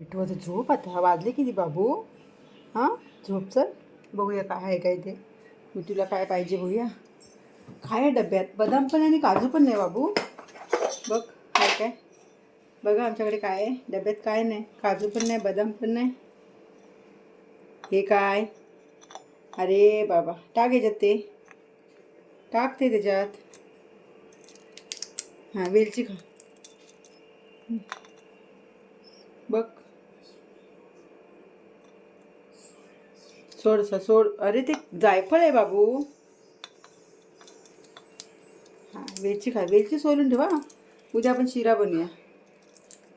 तुझं झोप आता. वाजले किती बाबू? हां? झोप चल. बघूया काय आहे काय ते. मी तुला काय पाहिजे बघूया. काय आहे डब्यात? बदाम पण आणि काजू पण नाही बाबू. बघ काय काय? बघा आमच्याकडे काय आहे. डब्यात काय नाही. काजू पण नाही बदाम पण नाही. हे काय? अरे बाबा टाक याच्यात ते. टाक ते त्याच्यात. हां वेलची खा. बघ. सोड स सोड. अरे ते जायफळ आहे बाबू. हां वेलची खा वेलची सोलून ठेवा उद्या आपण शिरा बनवूया.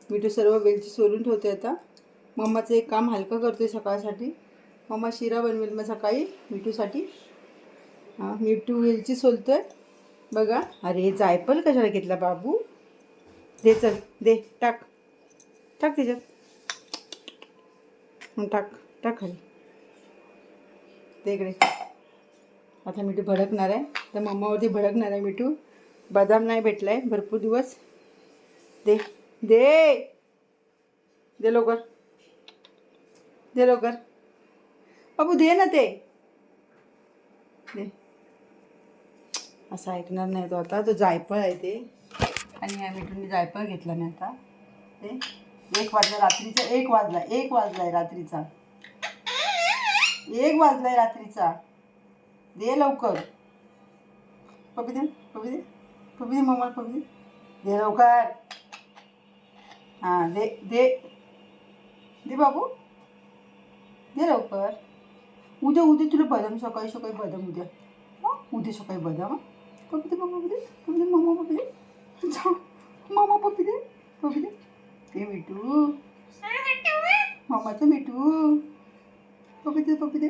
मी सर्व वेलची सोलून ठेवते आता. मम्माचं एक काम हलकं करतोय सकाळसाठी. मम्मा शिरा बनवेल मग सकाळी मिठूसाठी. हां मिठू वेलची सोलतोय. बघा. अरे जायफळ कशाला घेतला बाबू? दे चल दे टाक. टाक त्याच्यात. टाक टाक खाली. ते इकडे. आता मिठू भडकणार आहे. तर मम्मावरती भडकणार आहे मिठू. बदाम नाही भेटला आहे भरपूर दिवस. दे. दे. दे लवकर. दे लवकर. बाबू दे ना ते. दे. असं ऐकणार नाही तो आता. तो जायफळ आहे ते. आणि या मिठूंनी जायफळ घेतला नाही आता. ते एक वाजला रात्रीचा. एक वाजला. एक वाजला आहे रात्रीचा. एक वाजलाय रात्रीचा. दे लवकर. पपी दे पपी दे. पपी दे मम्मा पपी दे. दे लवकर. हां दे दे. दे बाबू. दे लवकर. उद्या उद्या तुला बदाम सकाळी सकाळी बदाम उद्या. हं? उद्या सकाळी बदाम? पपी दे मम्मा दे. पपी दे मम्मा पपी दे. जाऊ मामा पपी दे. पपी दे. ते मिठू. मामाचं मिठू. पपी दे पपी दे.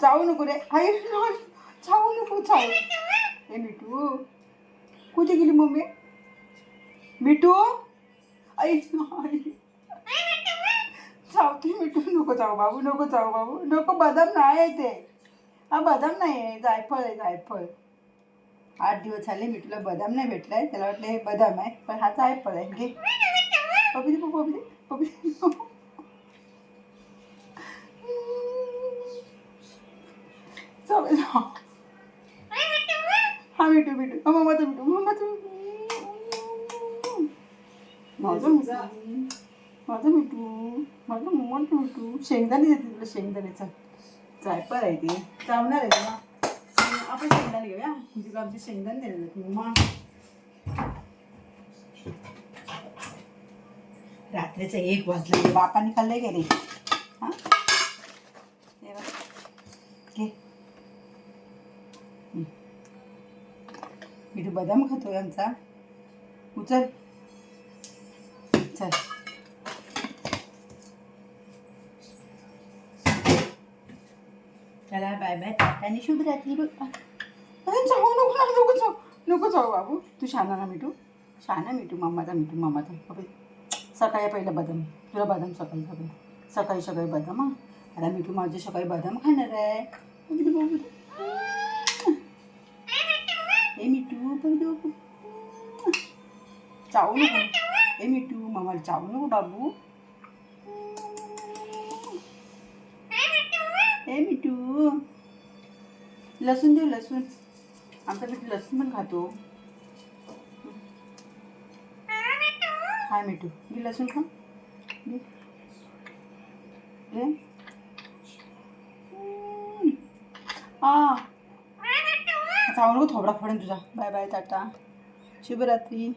चावू नको रे. आई नाही, चावू नको चावू. हे मिठू. कुठे गेली मम्मी? मिठू? आई नाही. चावती मिठू नको चावू बाबू नको चावू बाबू. नको बदाम नाही आहे ते. हा बदाम नाही आहे जायफळ आहे जायफळ. आठ दिवस झाले मिठूला बदाम नाही भेटलाय. त्याला वाटलं हे बदाम आहे पण हा जायफळ आहे. घे. पपी दे पपी दे पपी दे. मिठू मिठू हा मम्माचं मिठू मम्माचं मिठू माझं मिठू माझं मिठू माझं मम्माचं मिठू शेंगदाणे देते तुला शेंगदाण्याचा. जायफळ आहे ते. चावणार आहे तुला आपण शेंगदाणे घेऊया. तुला आमचे शेंगदाणे दिलेले मम्मा रात्रीचं एक वाजलं. बापाने खाल्लंय का रे हां हे बघ. घे हं. मिठू बदाम खातो यांचा. उचल. चल. चला बाय बाय टाटा आणि शुभ रात्री बघ. अरे जाऊ नको नको जाऊ नको जाऊ बाबू. तू शाना ना मिठू. शाना मिठू मम्माचा मिठू मम्माचा बाबा सकाळी पहिलं बदाम. तुला बदाम सकाळी सकाळी. सकाळी सकाळी बदाम हा. आता मिठू माझे सकाळी बदाम खाणार आहे. बघू दे, बघू ए मिठू बघू दे, बघू. चावू नको ए मिठू मामाला चावू नको बाबू ए मिठू लसूण देऊ लसूण आमचा मिठू लसूण पण खातो हाय मिठू मी लसूण खा घे. घे. आ चावू नको थोबडा फोडेन तुझा. Bye bye tata. शुभरात्री.